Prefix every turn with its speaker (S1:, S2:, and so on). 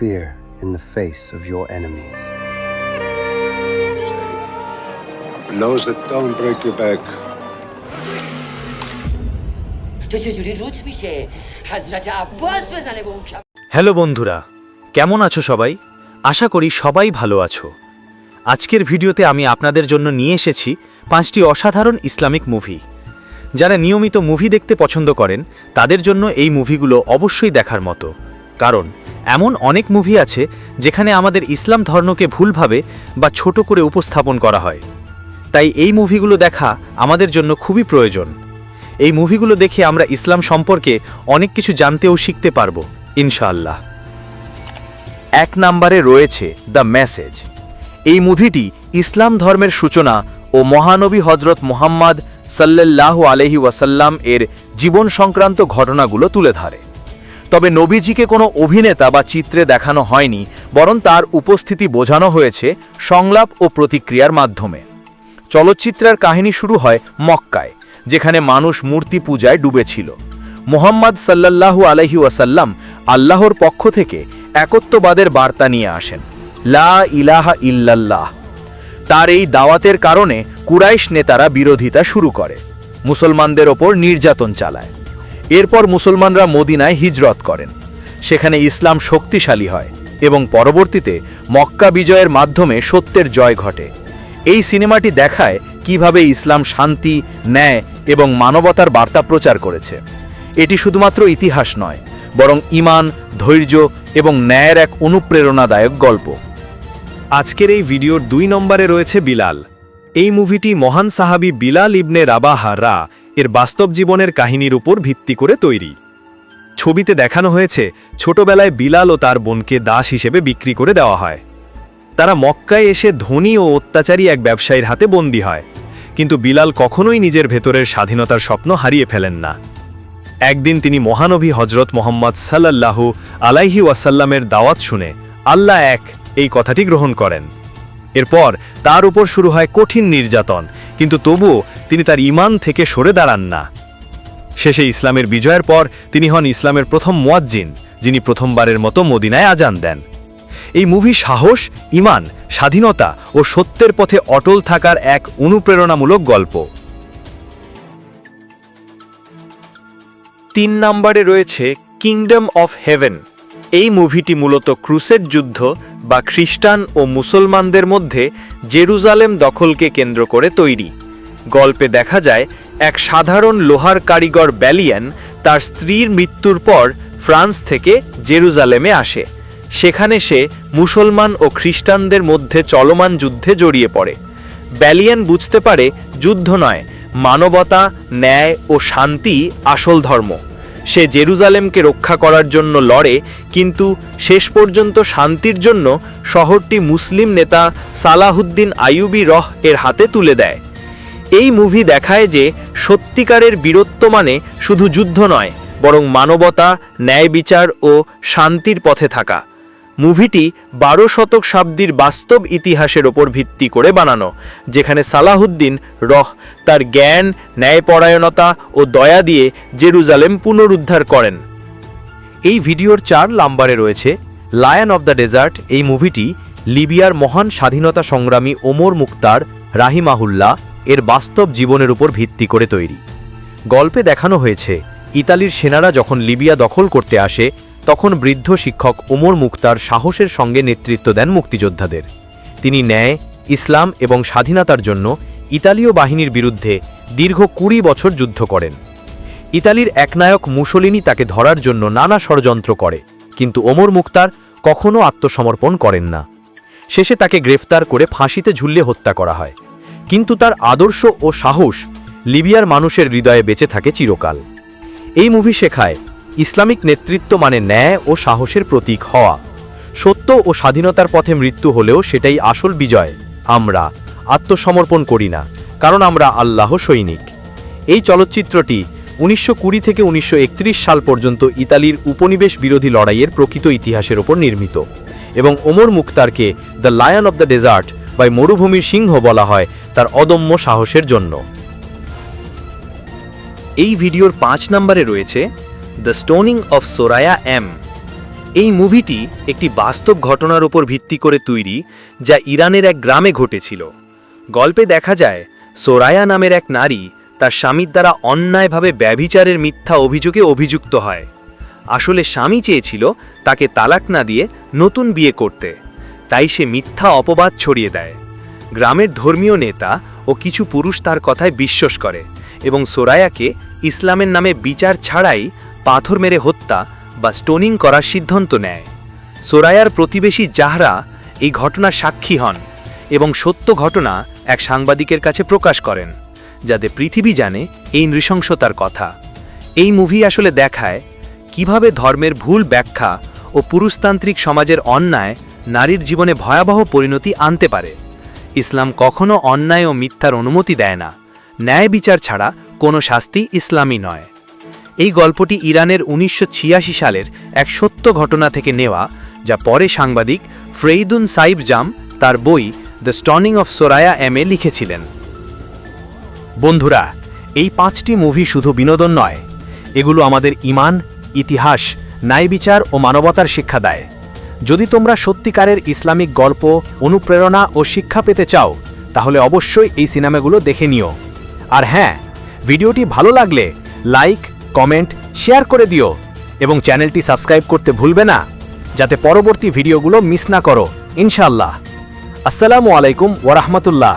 S1: fear in the face of your enemies.
S2: Blows that don't break your back.
S3: تو چجوری روت میشه حضرت عباس بزنه به اون کف
S4: hello বন্ধুরা কেমন আছো সবাই আশা করি সবাই ভালো আছো আজকের ভিডিওতে আমি আপনাদের জন্য নিয়ে এসেছি পাঁচটি অসাধারণ ইসলামিক মুভি যারা নিয়মিত মুভি দেখতে পছন্দ করেন তাদের জন্য এই মুভিগুলো অবশ্যই দেখার মতো কারণ এমন অনেক মুভি আছে যেখানে আমাদের ইসলাম ধর্মকে ভুলভাবে বা ছোট করে উপস্থাপন করা হয়। তাই এই মুভিগুলো দেখা আমাদের জন্য খুবই প্রয়োজন। এই মুভিগুলো দেখে আমরা ইসলাম সম্পর্কে অনেক কিছু জানতে ও শিখতে পারব, ইনশাআল্লাহ। এক নম্বরে রয়েছে দ্য মেসেজ এই মুভিটি ইসলাম ধর্মের সূচনা ও মহানবী হজরত মোহাম্মদ সাল্লাল্লাহু আলহি ওয়াসাল্লাম এর জীবন সংক্রান্ত ঘটনাগুলো তুলে ধরে। তবে নবীজিকে কোনো অভিনেতা বা চিত্রে দেখানো হয়নি, বরং তার উপস্থিতি বোঝানো হয়েছে সংলাপ ও প্রতিক্রিয়ার মাধ্যমে। চলচ্চিত্রের কাহিনী শুরু হয় মক্কায়, যেখানে মানুষ মূর্তি পূজায় ডুবেছিল। মোহাম্মদ সাল্লাল্লাহু আলহি ওয়াসাল্লাম আল্লাহর পক্ষ থেকে একত্ববাদের বার্তা নিয়ে আসেন, লা ইলাহা ইল্লাল্লাহ। তার এই দাওয়াতের কারণে কুরাইশ নেতারা বিরোধিতা শুরু করে, মুসলমানদের ওপর নির্যাতন চালায়। এরপর মুসলমানরা মদিনায় হিজরত করেন। সেখানে ইসলাম শক্তিশালী হয় এবং পরবর্তীতে মক্কা বিজয়ের মাধ্যমে সত্যের জয় ঘটে। এই সিনেমাটি দেখায় কীভাবে ইসলাম শান্তি, ন্যায় এবং মানবতার বার্তা প্রচার করেছে। এটি শুধুমাত্র ইতিহাস নয়, বরং ইমান, ধৈর্য এবং ন্যায়ের এক অনুপ্রেরণাদায়ক গল্প। আজকের এই ভিডিওর দুই নম্বরে রয়েছে বিলাল। এই মুভিটি মহান সাহাবি বিলাল ইবনে রাবাহা রা এর বাস্তব জীবনের কাহিনীর উপর ভিত্তি করে তৈরি। ছবিতে দেখানো হয়েছে, ছোটবেলায় বিলাল ও তার বোনকে দাস হিসেবে বিক্রি করে দেওয়া হয়। তারা মক্কায় এসে ধনী ও অত্যাচারী এক ব্যবসায়ীর হাতে বন্দী হয়। কিন্তু বিলাল কখনোই নিজের ভেতরের স্বাধীনতার স্বপ্ন হারিয়ে ফেলেন না। একদিন তিনি মহানবী হজরত মোহাম্মদ সাল্লাল্লাহু আলাইহি ওয়াসাল্লামের দাওয়াত শুনে, আল্লাহ এক, এই কথাটি গ্রহণ করেন। এরপর তার উপর শুরু হয় কঠিন নির্যাতন কিন্তু তবুও তিনি তার ইমান থেকে সরে দাঁড়ান না। শেষে ইসলামের বিজয়ের পর তিনি হন ইসলামের প্রথম মোয়াজ্জিন, যিনি প্রথমবারের মতো মদিনায় আজান দেন। এই মুভি সাহস ইমান স্বাধীনতা ও সত্যের পথে অটল থাকার এক অনুপ্রেরণামূলক গল্প। তিন নম্বরে রয়েছে কিংডম অফ হেভেন। এই মুভিটি মূলত ক্রুসেড যুদ্ধ বা খ্রিস্টান ও মুসলমানদের মধ্যে জেরুজালেম দখলকে কেন্দ্র করে তৈরি। গল্পে দেখা যায়, এক সাধারণ লোহার কারিগর ব্যালিয়ান তার স্ত্রীর মৃত্যুর পর ফ্রান্স থেকে জেরুজালেমে আসে। সেখানে সে মুসলমান ও খ্রিস্টানদের মধ্যে চলমান যুদ্ধে জড়িয়ে পড়ে। ব্যালিয়ান বুঝতে পারে, যুদ্ধ নয়, মানবতা, ন্যায় ও শান্তি আসল ধর্ম। সে জেরুজালেমকে রক্ষা করার জন্য লড়ে, কিন্তু শেষ পর্যন্ত শান্তির জন্য শহরটি মুসলিম নেতা সালাহুদ্দিন আইয়ুবি রহ এর হাতে তুলে দেয়। এই মুভি দেখায় যে সত্যিকারের বীরত্ব মানে শুধু যুদ্ধ নয়, বরং মানবতা, ন্যায় বিচার ও শান্তির পথে থাকা। মুভিটি বারো শতক শাব্দির বাস্তব ইতিহাসের ওপর ভিত্তি করে বানানো, যেখানে সালাহুদ্দিন রহ তার জ্ঞান, ন্যায়পরায়ণতা ও দয়া দিয়ে জেরুজালেম পুনরুদ্ধার করেন। এই ভিডিওর চার লাম্বারে রয়েছে লায়ন অব দ্য ডেজার্ট, এই মুভিটি লিবিয়ার মহান স্বাধীনতা সংগ্রামী ওমর মুক্তার রাহিমাহুল্লাহ এর বাস্তব জীবনের উপর ভিত্তি করে তৈরি। গল্পে দেখানো হয়েছে, ইতালির সেনারা যখন লিবিয়া দখল করতে আসে তখন বৃদ্ধ শিক্ষক ওমর মুক্তার সাহসের সঙ্গে নেতৃত্ব দেন মুক্তিযোদ্ধাদের। তিনি ন্যায়, ইসলাম এবং স্বাধীনতার জন্য ইতালীয় বাহিনীর বিরুদ্ধে দীর্ঘ কুড়ি বছর যুদ্ধ করেন। ইতালির একনায়ক মুসলিনি তাকে ধরার জন্য নানা ষড়যন্ত্র করে, কিন্তু ওমর মুক্তার কখনও আত্মসমর্পণ করেন না। শেষে তাকে গ্রেফতার করে ফাঁসিতে ঝুললে হত্যা করা হয়। কিন্তু তার আদর্শ ও সাহস লিবিয়ার মানুষের হৃদয়ে বেঁচে থাকে চিরকাল। এই মুভি শেখায় ইসলামিক নেতৃত্ব মানে ন্যায় ও সাহসের প্রতীক হওয়া। সত্য ও স্বাধীনতার পথে মৃত্যু হলেও সেটাই আসল বিজয়। আমরা আত্মসমর্পণ করি না, কারণ আমরা আল্লাহ সৈনিক। এই চলচ্চিত্রটি উনিশশো কুড়ি থেকে উনিশশো একত্রিশ সাল পর্যন্ত ইতালির উপনিবেশ বিরোধী লড়াইয়ের প্রকৃত ইতিহাসের ওপর নির্মিত এবং Omar মুক্তারকে the lion of the desert বা মরুভূমির সিংহ বলা হয় তার অদম্য সাহসের জন্য। এই ভিডিওর পাঁচ নম্বরে রয়েছে the stoning of Soraya M এই মুভিটি একটি বাস্তব ঘটনার উপর ভিত্তি করে তৈরি, যা ইরানের এক গ্রামে ঘটেছিল। গল্পে দেখা যায়, সোরায়া নামের এক নারী তার স্বামীর দ্বারা অন্যায়ভাবে ব্যভিচারের মিথ্যা অভিযোগে অভিযুক্ত হয়। আসলে স্বামী চেয়েছিল তাকে তালাক না দিয়ে নতুন বিয়ে করতে। তাই সে মিথ্যা অপবাদ ছড়িয়ে দেয়। গ্রামের ধর্মীয় নেতা ও কিছু পুরুষ তার কথায় বিশ্বাস করে এবং সোরায়াকে ইসলামের নামে বিচার ছাড়াই পাথর মেরে হত্যা বা স্টোনিং করার সিদ্ধান্ত নেয়। সোরায়ার প্রতিবেশী জাহরা এই ঘটনার সাক্ষী হন এবং সত্য ঘটনা এক সাংবাদিকের কাছে প্রকাশ করেন, যাতে পৃথিবী জানে এই নৃশংসতার কথা। এই মুভি আসলে দেখায় কীভাবে ধর্মের ভুল ব্যাখ্যা ও পুরুষতান্ত্রিক সমাজের অন্যায় নারীর জীবনে ভয়াবহ পরিণতি আনতে পারে। ইসলাম কখনো অন্যায় ও মিথ্যার অনুমতি দেয় না। ন্যায় বিচার ছাড়া কোনো শাস্তি ইসলামী নয়। এই গল্পটি ইরানের উনিশশো ছিয়াশি সালের এক সত্য ঘটনা থেকে নেওয়া, যা পরে সাংবাদিক ফ্রেইদুন সাইব জাম তার বই the stoning of Soraya M এ লিখেছিলেন। বন্ধুরা, এই পাঁচটি মুভি শুধু বিনোদন নয়, এগুলো আমাদের ইমান, ইতিহাস, ন্যায় বিচার ও মানবতার শিক্ষা দেয়। যদি তোমরা সত্যিকারের ইসলামিক গল্প, অনুপ্রেরণা ও শিক্ষা পেতে চাও, তাহলে অবশ্যই এই সিনেমাগুলো দেখে নিও। আর হ্যাঁ ভিডিওটি ভালো লাগলে লাইক কমেন্ট, শেয়ার করে দিও এবং চ্যানেলটি সাবস্ক্রাইব করতে ভুলবে না, যাতে পরবর্তী ভিডিওগুলো মিস না করো। ইনশাল্লাহ আসসালামু আলাইকুম ওরহমতুল্লাহ